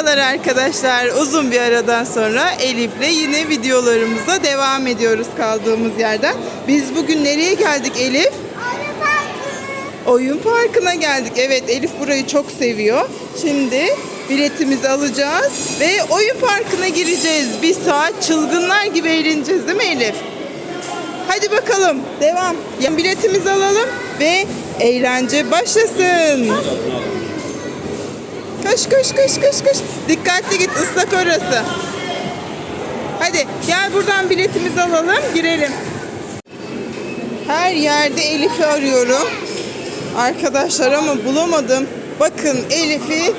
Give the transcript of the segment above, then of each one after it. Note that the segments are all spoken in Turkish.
Merhabalar arkadaşlar. Uzun bir aradan sonra Elif'le yine videolarımıza devam ediyoruz kaldığımız yerden. Biz bugün nereye geldik Elif? Oyun parkına geldik. Evet Elif burayı çok seviyor. Şimdi biletimizi alacağız ve oyun parkına gireceğiz. Bir saat çılgınlar gibi eğleneceğiz değil mi Elif? Hadi bakalım devam. Yani biletimizi alalım ve eğlence başlasın. Koş koş koş koş koş. Dikkatli git ıslak orası. Hadi gel buradan biletimizi alalım girelim. Her yerde Elif'i arıyorum. Arkadaşlar ama bulamadım. Bakın Elif'i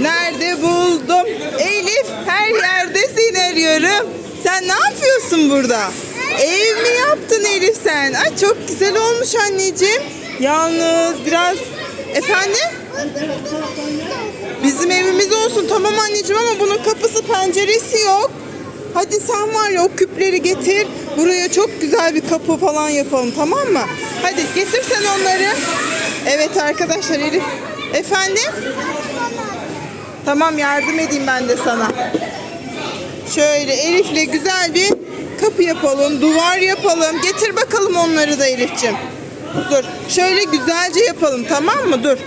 nerede buldum? Elif her yerde seni arıyorum. Sen ne yapıyorsun burada? Ev mi yaptın Elif sen? Ay çok güzel olmuş anneciğim. Yalnız biraz efendim? Bizim evimiz olsun tamam anneciğim ama bunun kapısı penceresi yok. Hadi sen var ya o küpleri getir. Buraya çok güzel bir kapı falan yapalım tamam mı? Hadi getir sen onları. Evet arkadaşlar Elif. Efendim? Tamam yardım edeyim ben de sana. Şöyle Elif'le güzel bir kapı yapalım, duvar yapalım. Getir bakalım onları da Elif'ciğim. Dur. Şöyle güzelce yapalım tamam mı? Dur.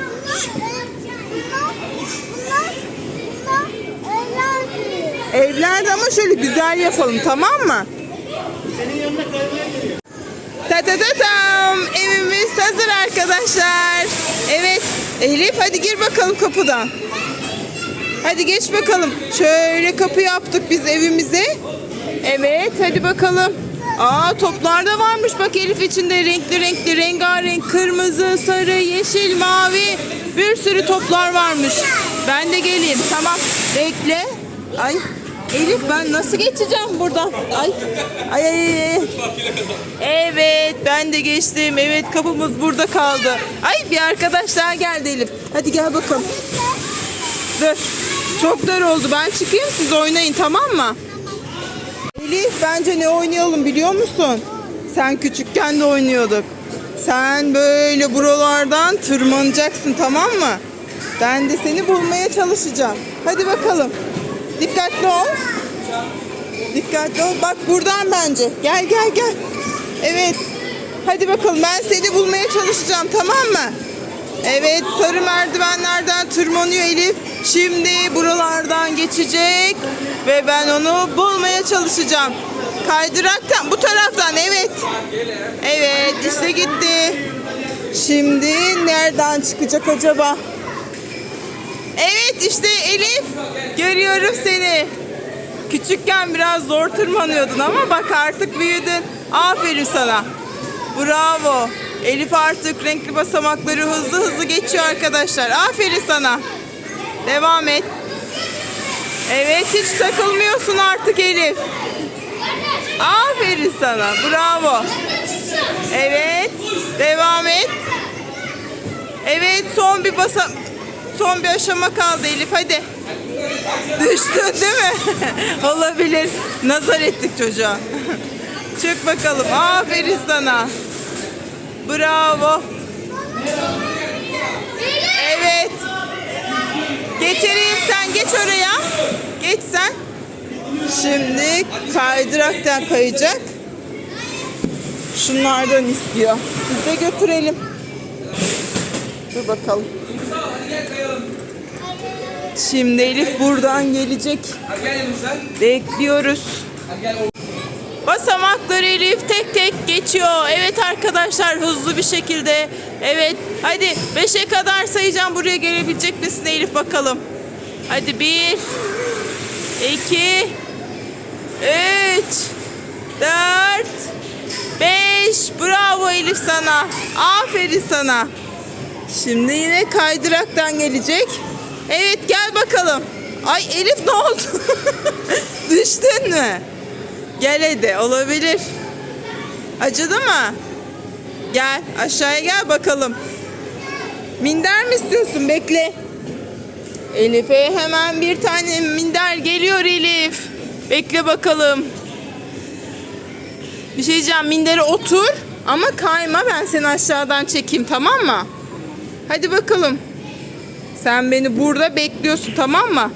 Evlerde ama şöyle güzel yapalım tamam mı? Ta ta ta tam. Evimiz hazır arkadaşlar. Evet. Elif hadi gir bakalım kapıdan. Hadi geç bakalım. Şöyle kapı yaptık biz evimize. Evet hadi bakalım. Aa toplar da varmış bak Elif içinde renkli renkli rengarenk kırmızı, sarı, yeşil, mavi bir sürü toplar varmış. Ben de geleyim tamam bekle. Ay Elif ben nasıl geçeceğim buradan? Ay ay ay. ay. Evet ben de geçtim. Evet kapımız burada kaldı. Ay bir arkadaş daha geldi Elif. Hadi gel bakalım. Dur. Çok dar oldu. Ben çıkayım siz oynayın tamam mı? Elif bence ne oynayalım biliyor musun? Sen küçükken de oynuyorduk. Sen böyle buralardan tırmanacaksın tamam mı? Ben de seni bulmaya çalışacağım. Hadi bakalım. Dikkatli ol. Dikkatli ol. Bak buradan bence. Gel gel gel. Evet. Hadi bakalım ben seni bulmaya çalışacağım tamam mı? Evet sarı merdivenlerden tırmanıyor Elif. Şimdi buralardan geçecek ve ben onu bulmaya çalışacağım. Kaydıraktan bu taraftan evet. Evet işte gitti. Şimdi nereden çıkacak acaba? Evet işte Elif görüyorum seni. Küçükken biraz zor tırmanıyordun ama bak artık büyüdün. Aferin sana. Bravo. Elif artık renkli basamakları hızlı hızlı geçiyor arkadaşlar. Aferin sana. Devam et. Evet hiç takılmıyorsun artık Elif. Aferin sana. Bravo. Evet. Devam et. Evet son bir basa son bir aşama kaldı Elif hadi. Düştün değil mi? Olabilir. Nazar ettik çocuğa. Çık bakalım. Aferin sana. Bravo. Evet. Geçireyim sen geç oraya. Geç sen. Şimdi kaydıraktan kayacak. Şunlardan istiyor. Biz de götürelim. Dur bakalım. Şimdi Elif buradan gelecek. Bekliyoruz. Basamakları Elif tek tek geçiyor. Evet arkadaşlar hızlı bir şekilde. Evet hadi 5'e kadar sayacağım. Buraya gelebilecek misin Elif bakalım. Hadi 1 2 3 4 5 Bravo Elif sana. Aferin sana. Şimdi yine kaydıraktan gelecek. Evet gel bakalım. Ay Elif ne oldu? Düştün mü? Gel hadi olabilir. Acıdı mı? Gel aşağıya gel bakalım. Minder mi istiyorsun? Bekle. Elif'e hemen bir tane minder geliyor Elif. Bekle bakalım. Bir şey diyeceğim mindere otur ama kayma ben seni aşağıdan çekeyim tamam mı? Hadi bakalım. Sen beni burada bekliyorsun tamam mı?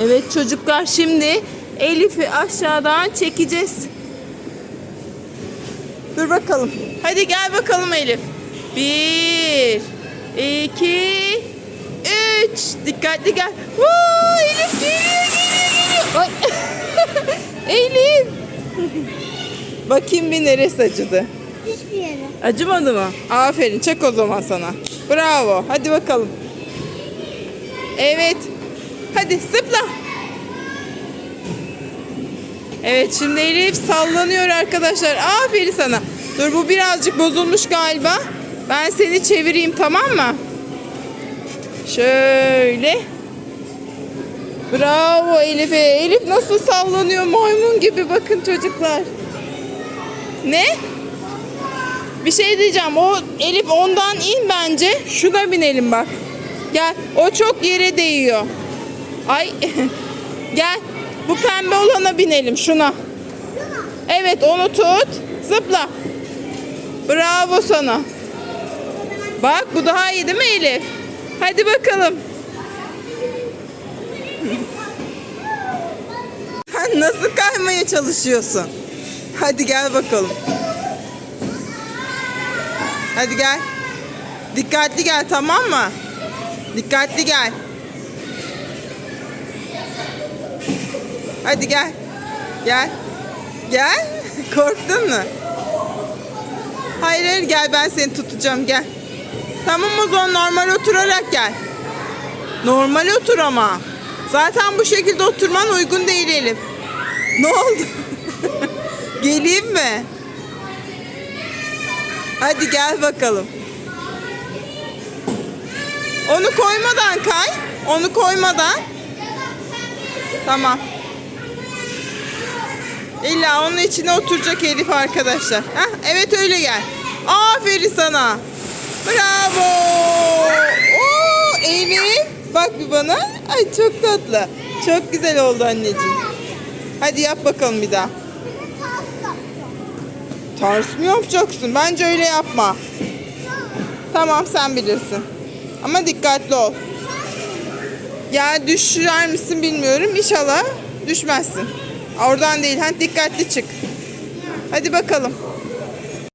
Evet çocuklar şimdi Elif'i aşağıdan çekeceğiz. Dur bakalım. Hadi gel bakalım Elif. Bir, iki, üç. Dikkatli gel. Vuu, Elif geliyor, geliyor, geliyor. Elif. Bakayım bir neresi acıdı. Hiçbir yere. Acımadı mı? Aferin. Çek o zaman sana. Bravo. Hadi bakalım. Evet. Hadi zıpla. Evet şimdi Elif sallanıyor arkadaşlar. Aferin sana. Dur bu birazcık bozulmuş galiba. Ben seni çevireyim tamam mı? Şöyle. Bravo Elif'e. Elif nasıl sallanıyor maymun gibi bakın çocuklar. Ne? Bir şey diyeceğim. O Elif ondan in bence. Şuna binelim bak. Gel. O çok yere değiyor. Ay. Gel. Bu pembe olana binelim şuna. Evet onu tut. Zıpla. Bravo sana. Bak bu daha iyi değil mi Elif? Hadi bakalım. Nasıl kaymaya çalışıyorsun? Hadi gel bakalım. Hadi gel. Dikkatli gel tamam mı? Dikkatli gel. Hadi gel. Gel. Gel. Korktun mu? Hayır hayır gel ben seni tutacağım gel. Tamam o zaman normal oturarak gel. Normal otur ama. Zaten bu şekilde oturman uygun değil Elif. Ne oldu? Geleyim mi? Hadi gel bakalım. Onu koymadan kay. Onu koymadan. Tamam. İlla onun içine oturacak Elif arkadaşlar. Heh, evet öyle gel. Aferin sana. Bravo. Oo, Elif. Bak bir bana. Ay çok tatlı. Çok güzel oldu anneciğim. Hadi yap bakalım bir daha. Ters mi yapacaksın? Bence öyle yapma. Tamam sen bilirsin. Ama dikkatli ol. Ya düşer misin bilmiyorum. İnşallah düşmezsin. Oradan değil. Hadi dikkatli çık. Hadi bakalım.